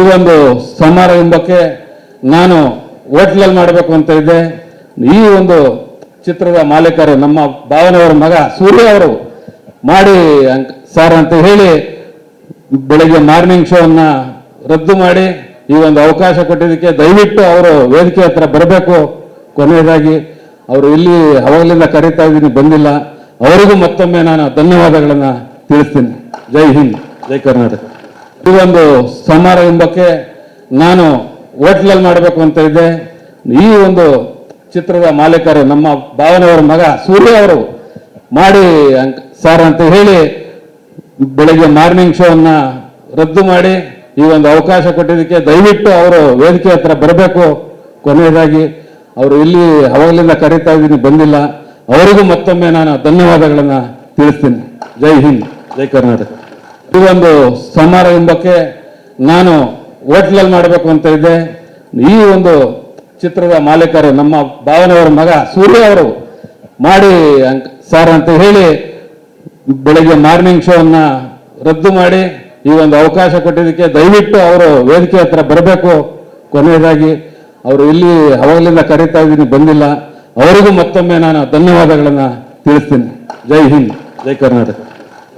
ಈ ಒಂದು ಸಮಾರಂಭಕ್ಕೆ ನಾನು ಹೋಟ್ಲಲ್ಲಿ ಮಾಡಬೇಕು ಅಂತ ಇದ್ದೆ. ಈ ಒಂದು ಚಿತ್ರದ ಮಾಲೀಕರು ನಮ್ಮ ಭಾವನವರ ಮಗ ಸೂರ್ಯ ಅವರು ಮಾಡಿ ಸರ್ ಅಂತ ಹೇಳಿ ಬೆಳಿಗ್ಗೆ ಮಾರ್ನಿಂಗ್ ಶೋ ಅನ್ನ ರದ್ದು ಮಾಡಿ ಈ ಒಂದು ಅವಕಾಶ ಕೊಟ್ಟಿದ್ದಕ್ಕೆ ದಯವಿಟ್ಟು ಅವರು ವೇದಿಕೆ ಹತ್ರ ಬರಬೇಕು. ಕೊನೆಯದಾಗಿ ಅವರು ಇಲ್ಲಿ ಅವಾಗಲಿಂದ ಕರೀತಾ ಇದ್ದೀನಿ, ಬಂದಿಲ್ಲ. ಅವರಿಗೂ ಮತ್ತೊಮ್ಮೆ ನಾನು ಧನ್ಯವಾದಗಳನ್ನು ತಿಳಿಸ್ತೀನಿ. ಜೈ ಹಿಂದ್, ಜೈ ಕರ್ನಾಟಕ. ಈ ಒಂದು ಸಮಾರಂಭಕ್ಕೆ ನಾನು ಹೋಟ್ಲಲ್ಲಿ ಮಾಡಬೇಕು ಅಂತ ಇದ್ದೆ. ಈ ಒಂದು ಚಿತ್ರದ ಮಾಲೀಕರು ನಮ್ಮ ಭಾವನವರ ಮಗ ಸೂರ್ಯ ಅವರು ಮಾಡಿ ಸರ್ ಅಂತ ಹೇಳಿ ಬೆಳಿಗ್ಗೆ ಮಾರ್ನಿಂಗ್ ಶೋವನ್ನು ರದ್ದು ಮಾಡಿ ಈ ಒಂದು ಅವಕಾಶ ಕೊಟ್ಟಿದ್ದಕ್ಕೆ ದಯವಿಟ್ಟು ಅವರು ವೇದಿಕೆ ಹತ್ರ ಬರಬೇಕು. ಕೊನೆಯದಾಗಿ ಅವರು ಇಲ್ಲಿ ಅವಾಗಲಿಂದ ಕರೀತಾ ಇದ್ದೀನಿ, ಬಂದಿಲ್ಲ. ಅವರಿಗೂ ಮತ್ತೊಮ್ಮೆ ನಾನು ಧನ್ಯವಾದಗಳನ್ನು ತಿಳಿಸ್ತೀನಿ. ಜೈ ಹಿಂದ್, ಜೈ ಕರ್ನಾಟಕ. ಈ ಒಂದು ಸಮಾರಂಭಕ್ಕೆ ನಾನು ಹೋಟ್ಲಲ್ಲಿ ಮಾಡಬೇಕು ಅಂತ ಇದ್ದೆ. ಈ ಒಂದು ಚಿತ್ರದ ಮಾಲೀಕರು ನಮ್ಮ ಭಾವನೆಯವರ ಮಗ ಸೂರ್ಯ ಅವರು ಮಾಡಿ ಸರ್ ಅಂತ ಹೇಳಿ ಬೆಳಿಗ್ಗೆ ಮಾರ್ನಿಂಗ್ ಶೋ ಅನ್ನ ರದ್ದು ಮಾಡಿ ಈ ಒಂದು ಅವಕಾಶ ಕೊಟ್ಟಿದ್ದಕ್ಕೆ ದಯವಿಟ್ಟು ಅವರು ವೇದಿಕೆ ಹತ್ರ ಬರಬೇಕು. ಕೊನೆಯದಾಗಿ ಅವರು ಇಲ್ಲಿ ಅವಾಗಲಿಂದ ಕರೀತಾ ಇದ್ದೀನಿ, ಬಂದಿಲ್ಲ. ಅವರಿಗೂ ಮತ್ತೊಮ್ಮೆ ನಾನು ಧನ್ಯವಾದಗಳನ್ನ ತಿಳಿಸ್ತೀನಿ. ಜೈ ಹಿಂದ್, ಜೈ ಕರ್ನಾಟಕ.